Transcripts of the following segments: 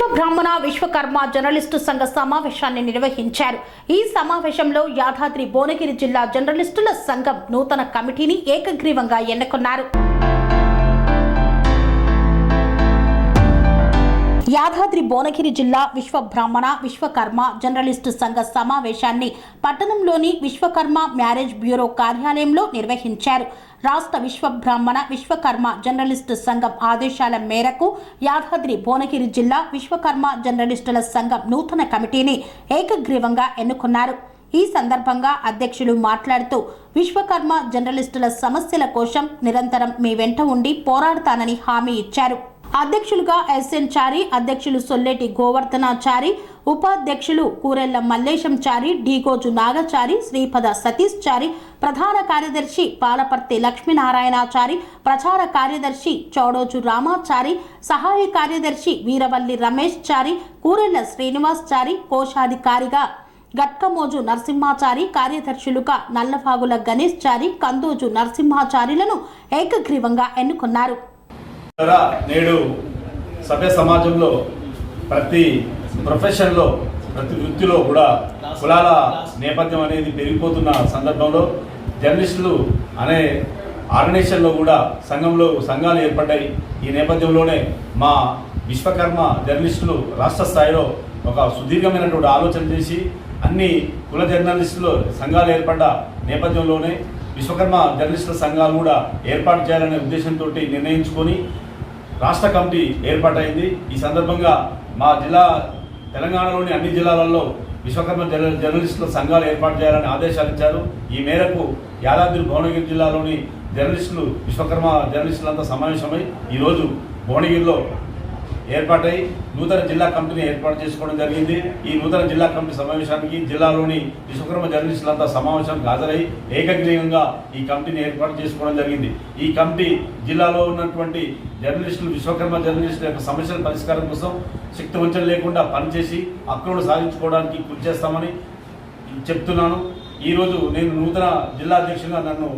విశ్వ బ్రాహ్మణ విశ్వకర్మ జర్నలిస్టు సంఘ సమావేశాన్ని నిర్వహించారు. ఈ సమావేశంలో యాదాద్రి భువనగిరి జిల్లా జర్నలిస్టుల సంఘం నూతన కమిటీని ఏకగ్రీవంగా ఎన్నుకున్నారు. యాదాద్రి భువనగిరి జిల్లా విశ్వబ్రాహ్మణ విశ్వకర్మ జర్నలిస్టు సంఘ సమావేశాన్ని పట్టణంలోని విశ్వకర్మ మ్యారేజ్ బ్యూరో కార్యాలయంలో నిర్వహించారు. రాష్ట్ర విశ్వబ్రాహ్మణ విశ్వకర్మ జర్నలిస్టు సంఘం ఆదేశాల మేరకు యాదాద్రి భువనగిరి జిల్లా విశ్వకర్మ జర్నలిస్టుల సంఘం నూతన కమిటీని ఏకగ్రీవంగా ఎన్నుకున్నారు. ఈ సందర్భంగా అధ్యక్షులు మాట్లాడుతూ విశ్వకర్మ జర్నలిస్టుల సమస్యల కోసం నిరంతరం మీ వెంట ఉండి పోరాడతానని హామీ ఇచ్చారు. అధ్యక్షులుగా ఎస్ఎన్ చారి అధ్యక్షులు సొల్లెటి గోవర్ధనాచారి ఉపాధ్యక్షులు కూరెళ్ళ మల్లేశం చారి డీగోజు నాగచారి శ్రీపద సతీష్ చారి ప్రధాన కార్యదర్శి పాలపర్తి లక్ష్మీనారాయణాచారి ప్రచార కార్యదర్శి చౌడోజు రామాచారి సహాయ కార్యదర్శి వీరవల్లి రమేష్ చారి కూరెళ్ళ శ్రీనివాస్ చారి కోశాధికారిగా గట్కమోజు నరసింహాచారి కార్యదర్శులుగా నల్లఫాగుల గణేష్ చారి కందోజు నరసింహాచారిలను ఏకగ్రీవంగా ఎన్నుకున్నారు. నేడు సభ్య సమాజంలో ప్రతి ప్రొఫెషన్లో ప్రతి వృత్తిలో కూడా కులాల నేపథ్యం అనేది పెరిగిపోతున్న సందర్భంలో జర్నలిస్టులు అనే ఆర్గనైజేషన్లో కూడా సంఘంలో సంఘాలు ఏర్పడ్డాయి. ఈ నేపథ్యంలోనే మా విశ్వకర్మ జర్నలిస్టులు రాష్ట్ర స్థాయిలో ఒక సుదీర్ఘమైనటువంటి ఆలోచన చేసి అన్ని కుల జర్నలిస్టులు సంఘాలు ఏర్పడ్డ నేపథ్యంలోనే విశ్వకర్మ జర్నలిస్టుల సంఘాలు కూడా ఏర్పాటు చేయాలనే ఉద్దేశంతో నిర్ణయించుకొని రాష్ట్ర కమిటీ ఏర్పాటైంది. ఈ సందర్భంగా మా జిల్లా తెలంగాణలోని అన్ని జిల్లాలలో విశ్వకర్మ జర్నలిస్టుల సంఘాలు ఏర్పాటు చేయాలని ఆదేశాలు ఇచ్చారు. ఈ మేరకు యాదాద్రి భువనగిరి జిల్లాలోని జర్నలిస్టులు విశ్వకర్మ జర్నలిస్టులంతా సమావేశమై ఈరోజు భువనగిరిలో ఏర్పాటై నూతన జిల్లా కమిటీని ఏర్పాటు చేసుకోవడం జరిగింది. ఈ నూతన జిల్లా కమిటీ సమావేశానికి జిల్లాలోని విశ్వకర్మ జర్నలిస్టులంతా సమావేశానికి హాజరై ఏకగ్రీవంగా ఈ కమిటీని ఏర్పాటు చేసుకోవడం జరిగింది. ఈ కమిటీ జిల్లాలో ఉన్నటువంటి జర్నలిస్టులు విశ్వకర్మ జర్నలిస్టుల యొక్క సమస్యల పరిష్కారం కోసం శక్తి వంచన లేకుండా పనిచేసి హక్కులను సాధించుకోవడానికి కృషి చేస్తామని చెప్తున్నాను. ఈరోజు నేను నూతన జిల్లా అధ్యక్షుడిగా నన్ను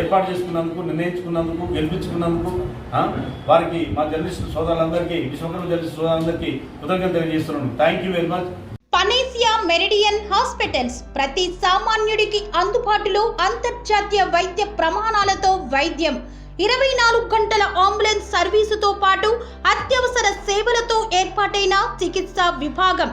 ఏర్పాటు చేసుకున్నందుకు నిర్ణయించుకున్నందుకు గెలిపించుకున్నందుకు వారికి మా జర్నలిస్ట్ సోదరులందరికీ విశ్వకర్మ జర్నలిస్ట్ సోదరులందరికీ కృతజ్ఞత తెలియజేస్తున్నాను. Thank you very much Panacea Meridian hospitals ప్రతి సామాన్యుడికి అందుబాటులో అంతర్జాతీయ వైద్య ప్రమాణాలతో వైద్యం. ఇరవై నాలుగు గంటల అంబులెన్స్ సర్వీసుతో పాటు అత్యవసర సేవలతో ఏర్పాటైన చికిత్సా విభాగం.